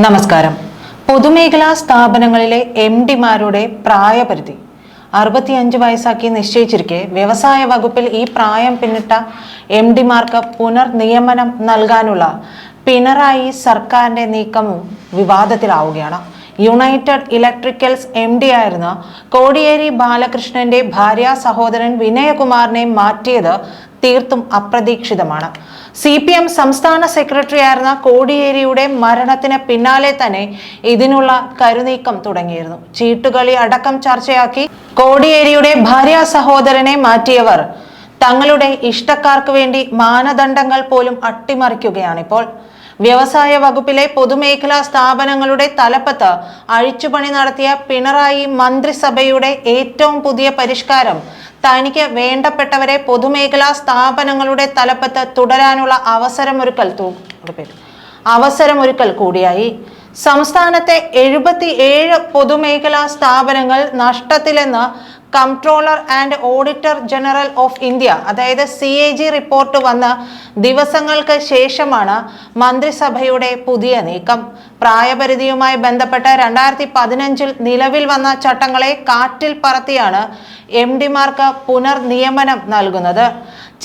നമസ്കാരം. പൊതുമേഖലാ സ്ഥാപനങ്ങളിലെ എം ഡിമാരുടെ പ്രായപരിധി. അറുപത്തിയഞ്ച് വയസ്സാക്കി നിശ്ചയിച്ചിരിക്കെ വ്യവസായ വകുപ്പിൽ ഈ പ്രായം പിന്നിട്ട എം ഡിമാർക്ക് പുനർനിയമനം നൽകാനുള്ള പിണറായി സർക്കാരിന്റെ നീക്കവും വിവാദത്തിലാവുകയാണ്. യുണൈറ്റഡ് ഇലക്ട്രിക്കൽസ് എം ഡി ആയിരുന്ന കോടിയേരി ബാലകൃഷ്ണന്റെ ഭാര്യ സഹോദരൻ വിനയകുമാറിനെ മാറ്റിയത് തീർത്തും അപ്രതീക്ഷിതമാണ്. സി പി എം സംസ്ഥാന സെക്രട്ടറി ആയിരുന്ന കോടിയേരിയുടെ മരണത്തിന് പിന്നാലെ തന്നെ ഇതിനുള്ള കരുനീക്കം തുടങ്ങിയിരുന്നു. ചീട്ടുകളി അടക്കം ചർച്ചയാക്കി കോടിയേരിയുടെ ഭാര്യ സഹോദരനെ മാറ്റിയവർ തങ്ങളുടെ ഇഷ്ടക്കാർക്ക് വേണ്ടി മാനദണ്ഡങ്ങൾ പോലും അട്ടിമറിക്കുകയാണിപ്പോൾ. വ്യവസായ വകുപ്പിലെ പൊതുമേഖലാ സ്ഥാപനങ്ങളുടെ തലപ്പത്ത് അഴിച്ചുപണി നടത്തിയ പിണറായി മന്ത്രിസഭയുടെ ഏറ്റവും പുതിയ പരിഷ്കാരം തനിക്ക് വേണ്ടപ്പെട്ടവരെ പൊതുമേഖലാ സ്ഥാപനങ്ങളുടെ തലപ്പത്ത് തുടരാനുള്ള അവസരമൊരുക്കൽ. അവസരമൊരുക്കൽ കൂടിയായി സംസ്ഥാനത്തെ എഴുപത്തി ഏഴ് പൊതുമേഖലാ സ്ഥാപനങ്ങൾ നഷ്ടത്തിലെന്ന് Comptroller and Auditor General of India അതായത് സി എ ജി റിപ്പോർട്ട് വന്ന ദിവസങ്ങൾക്ക് ശേഷമാണ് മന്ത്രിസഭയുടെ പുതിയ നീക്കം. പ്രായപരിധിയുമായി ബന്ധപ്പെട്ട് രണ്ടായിരത്തി പതിനഞ്ചിൽ നിലവിൽ വന്ന ചട്ടങ്ങളെ കാറ്റിൽ പറത്തിയാണ് എം ഡിമാർക്ക് പുനർനിയമനം നൽകുന്നത്.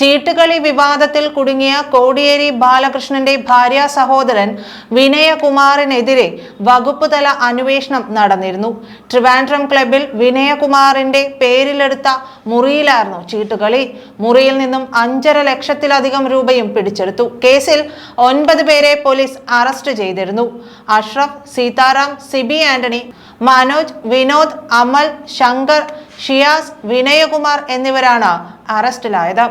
ചീട്ടുകളി വിവാദത്തിൽ കുടുങ്ങിയ കോടിയേരി ബാലകൃഷ്ണന്റെ ഭാര്യ സഹോദരൻ വിനയകുമാറിനെതിരെ വകുപ്പ് തല അന്വേഷണം നടന്നിരുന്നു. ട്രിവാൻഡ്രം ക്ലബിൽ വിനയകുമാറിന്റെ പേരിലെടുത്ത മുറിയിലായിരുന്നു ചീട്ടുകളി. മുറിയിൽ നിന്നും അഞ്ചര ലക്ഷത്തിലധികം രൂപയും പിടിച്ചെടുത്തു. കേസിൽ ഒൻപത് പേരെ പോലീസ് അറസ്റ്റ് ചെയ്തിരുന്നു. അഷ്റഫ് സീതാറാം സിബി ആന്റണി മനോജ് വിനോദ് അമൽ ശങ്കർ ഷിയാസ് വിനയകുമാർ എന്നിവരാണ് അറസ്റ്റിലായത്.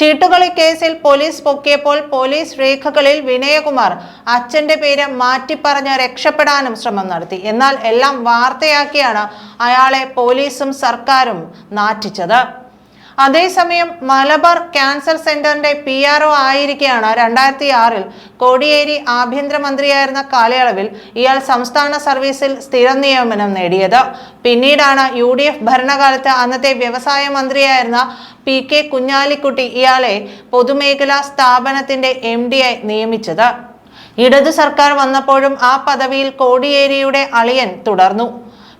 ചീട്ടുകളി കേസിൽ പോലീസ് പൊക്കിയപ്പോൾ പോലീസ് രേഖകളിൽ വിനയകുമാർ അച്ഛന്റെ പേര് മാറ്റിപ്പറഞ്ഞ് രക്ഷപ്പെടാനും ശ്രമം നടത്തി. എന്നാൽ എല്ലാം വാർത്തയാക്കിയാണ് അയാളെ പോലീസും സർക്കാരും നാറ്റിച്ചത്. അതേസമയം മലബാർ ക്യാൻസർ സെന്ററിന്റെ പി ആർ ഒ ആയിരിക്കെയാണ് രണ്ടായിരത്തി ആറിൽ കോടിയേരി ആഭ്യന്തരമന്ത്രിയായിരുന്ന കാലയളവിൽ ഇയാൾ സംസ്ഥാന സർവീസിൽ സ്ഥിര നിയമനം നേടിയത്. പിന്നീടാണ് യു ഡി എഫ് ഭരണകാലത്ത് അന്നത്തെ വ്യവസായ മന്ത്രിയായിരുന്ന പി കെ കുഞ്ഞാലിക്കുട്ടി ഇയാളെ പൊതുമേഖലാ സ്ഥാപനത്തിന്റെ എം ആയി നിയമിച്ചത്. ഇടതു സർക്കാർ വന്നപ്പോഴും ആ പദവിയിൽ കോടിയേരിയുടെ അളിയൻ തുടർന്നു.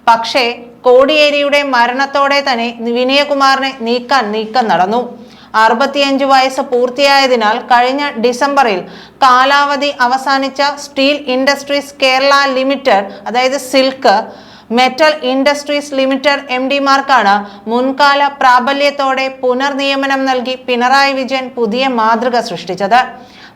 പക്ഷേ കോടിയേരിയുടെ മരണത്തോടെ തന്നെ വിനയകുമാറിനെ നീക്കാൻ നീക്കം നടന്നു. അറുപത്തിയഞ്ച് വയസ്സ് പൂർത്തിയായതിനാൽ കഴിഞ്ഞ ഡിസംബറിൽ കാലാവധി അവസാനിച്ച സ്റ്റീൽ ഇൻഡസ്ട്രീസ് കേരള ലിമിറ്റഡ് അതായത് silk metal industries limited M ഡിമാർക്കാണ് മുൻകാല പ്രാബല്യത്തോടെ പുനർനിയമനം നൽകി പിണറായി വിജയൻ പുതിയ മാതൃക സൃഷ്ടിച്ചത്.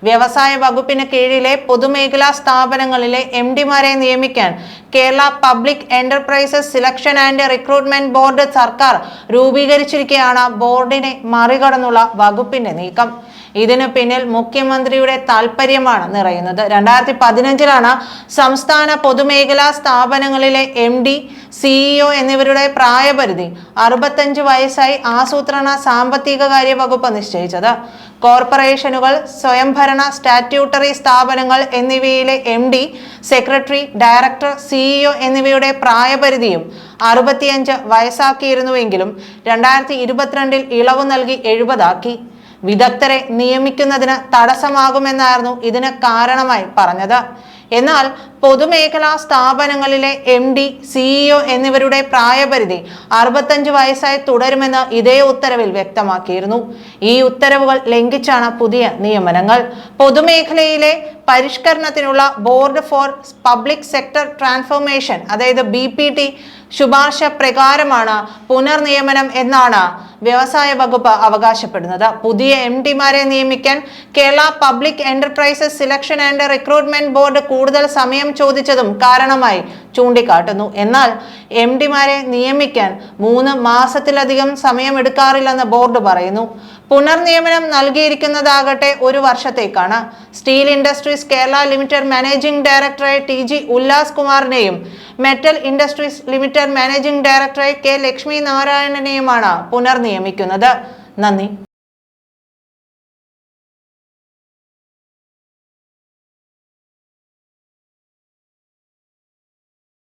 വ്യവസായ വകുപ്പിന് കീഴിലെ പൊതുമേഖലാ സ്ഥാപനങ്ങളിലെ എം ഡിമാരെ നിയമിക്കാൻ Kerala public enterprises selection and recruitment board സർക്കാർ രൂപീകരിച്ചിരിക്കുകയാണ് ബോർഡിനെ മറികടന്നുള്ള വകുപ്പിന്റെ നീക്കം. ഇതിനു പിന്നിൽ മുഖ്യമന്ത്രിയുടെ താല്പര്യമാണ് നിറയുന്നത്. രണ്ടായിരത്തി പതിനഞ്ചിലാണ് സംസ്ഥാന പൊതുമേഖലാ സ്ഥാപനങ്ങളിലെ എം ഡി സിഇഒ എന്നിവരുടെ പ്രായപരിധി അറുപത്തഞ്ച് വയസ്സായി ആസൂത്രണ സാമ്പത്തിക കാര്യ വകുപ്പ് നിശ്ചയിച്ചത്. കോർപ്പറേഷനുകൾ സ്വയംഭരണ സ്റ്റാറ്റ്യൂട്ടറി സ്ഥാപനങ്ങൾ എന്നിവയിലെ M D secretary director CEO എന്നിവയുടെ പ്രായപരിധിയും അറുപത്തിയഞ്ച് വയസ്സാക്കിയിരുന്നുവെങ്കിലും രണ്ടായിരത്തി ഇരുപത്തിരണ്ടിൽ ഇളവ് നൽകി എഴുപതാക്കി. വിദഗ്ധരെ നിയമിക്കുന്നതിന് തടസ്സമാകുമെന്നായിരുന്നു ഇതിന് കാരണമായി പറഞ്ഞത്. എന്നാൽ പൊതുമേഖലാ സ്ഥാപനങ്ങളിലെ എം ഡി സിഇഒ എന്നിവരുടെ പ്രായപരിധി അറുപത്തഞ്ച് വയസ്സായി തുടരുമെന്ന് ഇതേ ഉത്തരവിൽ വ്യക്തമാക്കിയിരുന്നു. ഈ ഉത്തരവുകൾ ലംഘിച്ചാണ് പുതിയ നിയമനങ്ങൾ. പൊതുമേഖലയിലെ പരിഷ്കരണത്തിനുള്ള board for public sector transformation അതായത് ബി പി ടി ശുപാർശ പ്രകാരമാണ് പുനർനിയമനം എന്നാണ് വ്യവസായ വകുപ്പ് അവകാശപ്പെടുന്നത്. പുതിയ എം ഡിമാരെ നിയമിക്കാൻ Kerala public enterprises selection and recruitment board കൂടുതൽ സമയം ചോദിച്ചതും കാരണമായി ചൂണ്ടിക്കാട്ടുന്നു. എന്നാൽ എം നിയമിക്കാൻ മൂന്ന് മാസത്തിലധികം സമയമെടുക്കാറില്ലെന്ന് ബോർഡ് പറയുന്നു. പുനർനിയമനം നൽകിയിരിക്കുന്നതാകട്ടെ ഒരു വർഷത്തേക്കാണ്. Steel industries Kerala limited managing ഡയറക്ടറായ ടി ജി ഉല്ലാസ് കുമാറിനെയും മെറ്റൽ ഇൻഡസ്ട്രീസ് ലിമിറ്റഡ് മാനേജിംഗ് ഡയറക്ടറായ കെ ലക്ഷ്മി നാരായണനെയുമാണ് പുനർനിയമിക്കുന്നത്. നന്ദി.